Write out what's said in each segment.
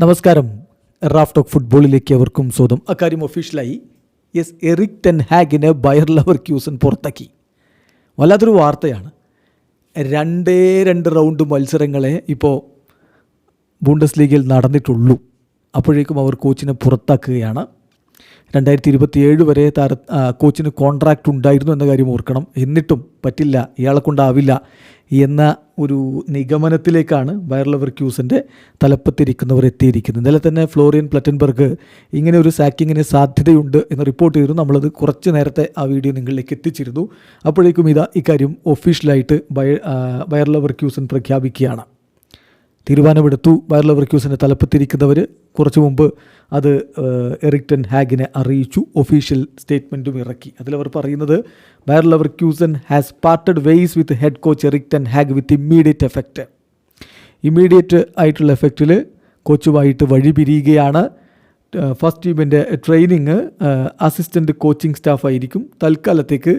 നമസ്കാരം. റാഫ് ഫുട്ബോളിലേക്ക് അവർക്കും സ്വന്തം. അക്കാര്യം ഒഫീഷ്യലായി യെസ് എറിക് ടെൻ ഹാഗിനെ ബയർ ലവർ ക്യൂസൻ പുറത്താക്കി. വല്ലാത്തൊരു വാർത്തയാണ്. രണ്ടേ രണ്ട് റൗണ്ട് മത്സരങ്ങളെ ഇപ്പോൾ ബൂണ്ടസ് ലീഗിൽ നടന്നിട്ടുള്ളൂ. അപ്പോഴേക്കും അവർ കോച്ചിനെ പുറത്താക്കുകയാണ്. രണ്ടായിരത്തി ഇരുപത്തി ഏഴ് വരെ താര കോച്ചിന് കോൺട്രാക്റ്റ് ഉണ്ടായിരുന്നു എന്ന കാര്യം ഓർക്കണം. എന്നിട്ടും പറ്റില്ല. ഇയാളെ കൊണ്ടാവില്ല. എന്ന ഒരു നിഗമനത്തിലേക്കാണ് വൈറലവർ ലെവർ ക്യൂസിന്റെ തലപ്പത്തിരിക്കുന്നവർ എത്തിയിരിക്കുന്നത്. ഇന്നലെ തന്നെ ഫ്ലോറിയൻ പ്ലറ്റൻബർഗ് ഇങ്ങനെ ഒരു സാക്കിങ്ങിന് സാധ്യതയുണ്ട് എന്ന് റിപ്പോർട്ട് ചെയ്തു നമ്മളത് കുറച്ച് നേരത്തെ ആ വീഡിയോ നിങ്ങളിലേക്ക് എത്തിച്ചിരുന്നു. അപ്പോഴേക്കും ഇതാ ഇക്കാര്യം ഒഫീഷ്യലായിട്ട് ബയ വൈറലവർ ക്യൂസൻ പ്രഖ്യാപിക്കുകയാണ്. തീരുമാനമെടുത്തു. ബയർ ലെവർക്യൂസിന്റെ തലപ്പത്തിരിക്കുന്നവർ കുറച്ച് മുമ്പ് അത് എറിക്ടൻ എറിക് ടെൻ ഹാഗിനെ അറിയിച്ചു. ഒഫീഷ്യൽ സ്റ്റേറ്റ്മെന്റും ഇറക്കി. അതിലവർ പറയുന്നത് Bayer Leverkusen has parted ways with head coach Erik ten Hag with immediate effect immediate ആയിട്ടുള്ള എഫക്റ്റിൽ കോച്ചുമായിട്ട് വഴി പിരിയുകയാണ് ഫസ്റ്റ് ടീമിന്റെ ട്രെയിനിങ് അസിസ്റ്റന്റ് കോച്ചിങ് സ്റ്റാഫായിരിക്കും തൽക്കാലത്തേക്ക്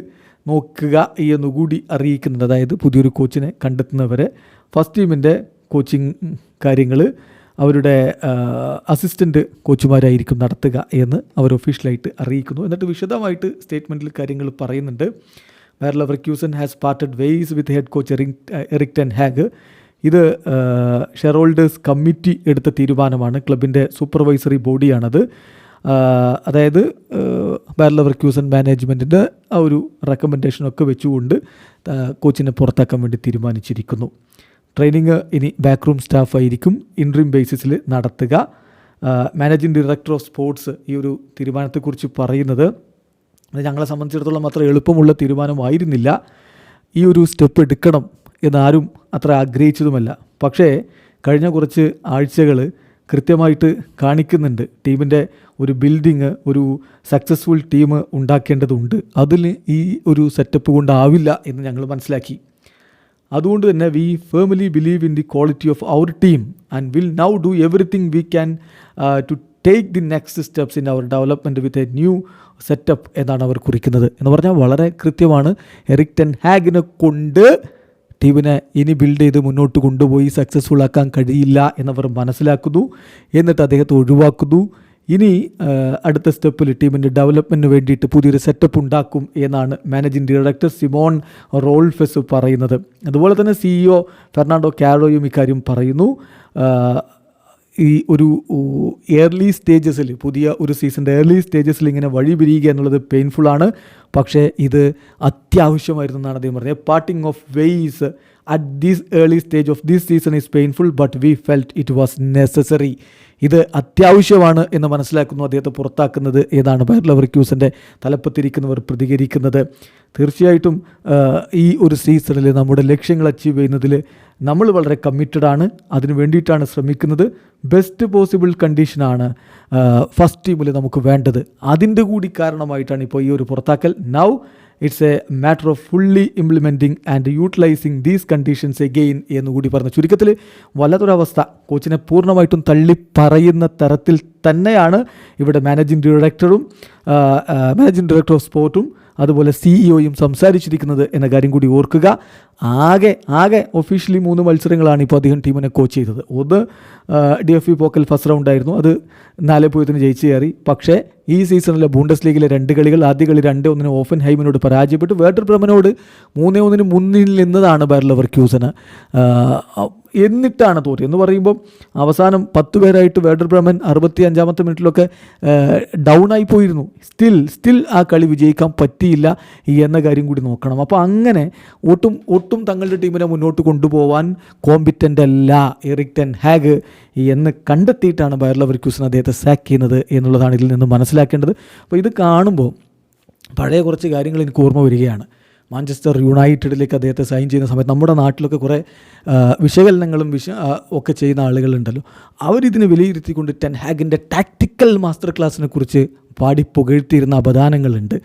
നോക്കുക എന്നുകൂടി അറിയിക്കുന്നത്. അതായത് പുതിയൊരു കോച്ചിനെ കണ്ടെത്തുന്നവരെ. ഫസ്റ്റ് ടീമിന്റെ കോച്ചിങ് കാര്യങ്ങൾ അവരുടെ അസിസ്റ്റന്റ് കോച്ചുമാരായിരിക്കും നടത്തുക എന്ന് അവർ ഒഫീഷ്യലായിട്ട് അറിയിക്കുന്നു. എന്നിട്ട് വിശദമായിട്ട് സ്റ്റേറ്റ്മെന്റിൽ കാര്യങ്ങൾ പറയുന്നുണ്ട്. Where lover cousin has parted ways with head coach Erik Erik ten Hag ഇത് ഷെയർ ഹോൾഡേഴ്സ് കമ്മിറ്റി എടുത്ത തീരുമാനമാണ്. ക്ലബിന്റെ സൂപ്പർവൈസറി ബോഡിയാണത്. അതായത് ബാരലവർ ക്യൂസൻ മാനേജ്മെന്റിന്റെ ആ ഒരു റെക്കമെൻഡേഷനൊക്കെ വെച്ചുകൊണ്ട് കോച്ചിനെ പുറത്താക്കാൻ വേണ്ടി തീരുമാനിച്ചിരിക്കുന്നു. ട്രെയിനിങ് ഇനി ബാക്ക് റൂം സ്റ്റാഫായിരിക്കും ഇൻട്രീം ബേസിസിൽ നടത്തുക. മാനേജിംഗ് ഡയറക്ടർ ഓഫ് സ്പോർട്സ് ഈ ഒരു തീരുമാനത്തെക്കുറിച്ച് പറയുന്നത് ഞങ്ങളെ സംബന്ധിച്ചിടത്തോളം അത്ര എളുപ്പമുള്ള തീരുമാനമായിരുന്നില്ല. ഈ ഒരു സ്റ്റെപ്പ് എടുക്കണം എന്നാരും അത്ര ആഗ്രഹിച്ചതുമല്ല. പക്ഷേ കഴിഞ്ഞ കുറച്ച് ആഴ്ചകൾ കൃത്യമായിട്ട് കാണിക്കുന്നുണ്ട്. ടീമിന്റെ ഒരു ബിൽഡിങ് ഒരു സക്സസ്ഫുൾ ടീം ഉണ്ടാക്കേണ്ടതുണ്ട്. അതിൽ ഈ ഒരു സെറ്റപ്പ് കൊണ്ടാവില്ല എന്ന് ഞങ്ങൾ മനസ്സിലാക്കി. അതുകൊണ്ട് തന്നെ we firmly believe in the quality of our team and will now do everything we can to take the next steps in our development with a new setup എന്നാണ് അവർ കുറിക്കുന്നത്. എന്ന് പറഞ്ഞാൽ വളരെ കൃത്യമാണ്. എറിക് ടെൻ ഹാഗിനെ കൊണ്ട് ടീമിനെ ഇനി ബിൽഡ് ചെയ്ത് മുന്നോട്ട് കൊണ്ടുപോയി സക്സസ്ഫുൾ ആക്കാൻ കഴിയില്ല എന്നവർ മനസ്സിലാക്കുന്നു. എന്നിട്ട് അദ്ദേഹത്തെ ഒഴിവാക്കുന്നു. ഇനി അടുത്ത സ്റ്റെപ്പിൽ ടീമിന്റെ ഡെവലപ്മെന്റിന് വേണ്ടിയിട്ട് പുതിയൊരു സെറ്റപ്പ് ഉണ്ടാക്കും എന്നാണ് മാനേജിംഗ് ഡയറക്ടർ സിമോൺ റോൾഫെസ് പറയുന്നത്. അതുപോലെ തന്നെ സിഇഒ ഫെർണാണ്ടോ കാരോയും ഇക്കാര്യം പറയുന്നു. ഈ ഒരു എയർലി സ്റ്റേജസിൽ പുതിയ ഒരു സീസണിന്റെ എയർലി സ്റ്റേജസിൽ ഇങ്ങനെ വഴി പിരിയുക എന്നുള്ളത് പെയിൻഫുള്ളാണ് പക്ഷേ ഇത് അത്യാവശ്യമായിരുന്നു എന്നാണ് അദ്ദേഹം പറഞ്ഞത്. Parting of ways at this early stage of this season is painful but we felt it was necessary ഇത് അത്യാവശ്യമാണ് എന്ന് മനസ്സിലാക്കുന്നു അദ്ദേഹത്തെ പുറത്താക്കുന്നത് ഏതാണ് ബയർ ലവർക്യൂസിന്റെ തലപ്പത്തിരിക്കുന്നവർ പ്രതികരിക്കുന്നത്. തീർച്ചയായിട്ടും ഈ ഒരു സീസണിൽ നമ്മുടെ ലക്ഷ്യങ്ങൾ അച്ചീവ് ചെയ്യുന്നതിൽ നമ്മൾ വളരെ കമ്മിറ്റഡ് ആണ്. അതിന് വേണ്ടിയിട്ടാണ് ശ്രമിക്കുന്നത്. ബെസ്റ്റ് പോസിബിൾ കണ്ടീഷനാണ് ഫസ്റ്റ് ടീമിൽ നമുക്ക് വേണ്ടത്. അതിന്റെ കൂടി കാരണമായിട്ടാണ് ഇപ്പോൾ ഈ ഒരു പുറത്താക്കൽ. Now it's a matter of fully implementing and utilising these conditions again എന്ന് കൂടി പറഞ്ഞു. ചുരുക്കത്തിൽ വല്ലാത്തൊരവസ്ഥ. കോച്ചിനെ പൂർണമായിട്ടും തള്ളി പറയുന്ന തരത്തിൽ തന്നെയാണ് ഇവിടെ മാനേജിംഗ് ഡയറക്ടറും മാനേജിംഗ് ഡയറക്ടർ ഓഫ് സ്പോർട്ടും അതുപോലെ സിഇഒയും സംസാരിച്ചിരിക്കുന്നത് എന്ന കാര്യം കൂടി ഓർക്കുക. ആകെ ആകെ ഒഫീഷ്യലി മൂന്ന് മത്സരങ്ങളാണ് ഇപ്പോൾ അദ്ദേഹം ടീമിനെ കോച്ച് ചെയ്തത്. ഒന്ന് D F B Pokal first റൗണ്ടായിരുന്നു അത് നാല് പൂജ്യത്തിന് ജയിച്ചു കയറി. പക്ഷേ ഈ സീസണിലെ ബൂണ്ടസ് ലീഗിലെ രണ്ട് കളികൾ ആദ്യ കളി രണ്ട് ഒന്നിന് ഓഫൻ ഹൈമിനോട് പരാജയപ്പെട്ടു. വേർഡർ ബ്രഹ്മനോട് മൂന്നേ ഒന്നിന് മുന്നിൽ നിന്നതാണ് ബെർലവർ ക്യൂസന് എന്നിട്ടാണ് തോറ്റി എന്ന് പറയുമ്പോൾ അവസാനം പത്ത് പേരായിട്ട് വേർഡർ ബ്രഹ്മൻ അറുപത്തി അഞ്ചാമത്തെ മിനിറ്റിലൊക്കെ ഡൗൺ ആയി പോയിരുന്നു. സ്റ്റിൽ സ്റ്റിൽ ആ കളി വിജയിക്കാൻ പറ്റിയില്ല എന്ന കാര്യം കൂടി നോക്കണം. അപ്പോൾ അങ്ങനെ ഒട്ടും ഒട്ടും തങ്ങളുടെ ടീമിനെ മുന്നോട്ട് കൊണ്ടുപോകാൻ കോമ്പിറ്റന്റ് അല്ല എറിക്ടൻ ഹാഗ് എന്ന് കണ്ടെത്തിയിട്ടാണ് ബയർ ക്യൂസിന് അദ്ദേഹത്തെ സാക്ക് ചെയ്യുന്നത് എന്നുള്ളതാണ് ഇതിൽ നിന്ന് മനസ്സിലാക്കേണ്ടത്. അപ്പോൾ ഇത് കാണുമ്പോൾ പഴയ കുറച്ച് കാര്യങ്ങൾ എനിക്ക് ഓർമ്മ വരികയാണ്. മാഞ്ചസ്റ്റർ യുണൈറ്റഡിലേക്ക് അദ്ദേഹത്തെ സൈൻ ചെയ്യുന്ന സമയത്ത് നമ്മുടെ നാട്ടിലൊക്കെ കുറേ വിശകലനങ്ങളും വിശ ഒക്കെ ചെയ്യുന്ന ആളുകളുണ്ടല്ലോ. അവരിതിനെ വിലയിരുത്തിക്കൊണ്ട് ടെൻ ഹാഗിന്റെ ടാക്റ്റിക്കൽ മാസ്റ്റർ ക്ലാസ്സിനെ കുറിച്ച് പാടി പുകഴ്ത്തിയിരുന്ന അപദാനങ്ങളുണ്ട്.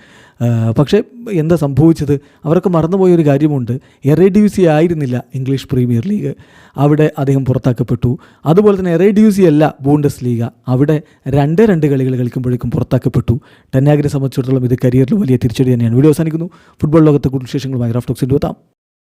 പക്ഷേ എന്താ സംഭവിച്ചത്? അവരൊക്കെ മറന്നുപോയ ഒരു കാര്യമുണ്ട്. എറേഡ്യൂസി ആയിരുന്നില്ല ഇംഗ്ലീഷ് പ്രീമിയർ ലീഗ്. അവിടെ അദ്ദേഹം പുറത്താക്കപ്പെട്ടു. അതുപോലെ തന്നെ എറേഡ്യൂസി അല്ല ബൂണ്ടസ് ലീഗ. അവിടെ രണ്ട് രണ്ട് കളികൾ കളിക്കുമ്പോഴേക്കും പുറത്താക്കപ്പെട്ടു. ടെന്നാഗിനെ സംബന്ധിച്ചിടത്തോളം ഇത് കരിയറിൽ വലിയ തിരിച്ചടി തന്നെയാണ്. വീഡിയോ അവസാനിക്കുന്നു. ഫുട്ബോൾ ലോകത്തെ കൂടുതൽ വിശേഷങ്ങളുമായി റാഫ്റ്റോക്സിന്റെ എത്താം.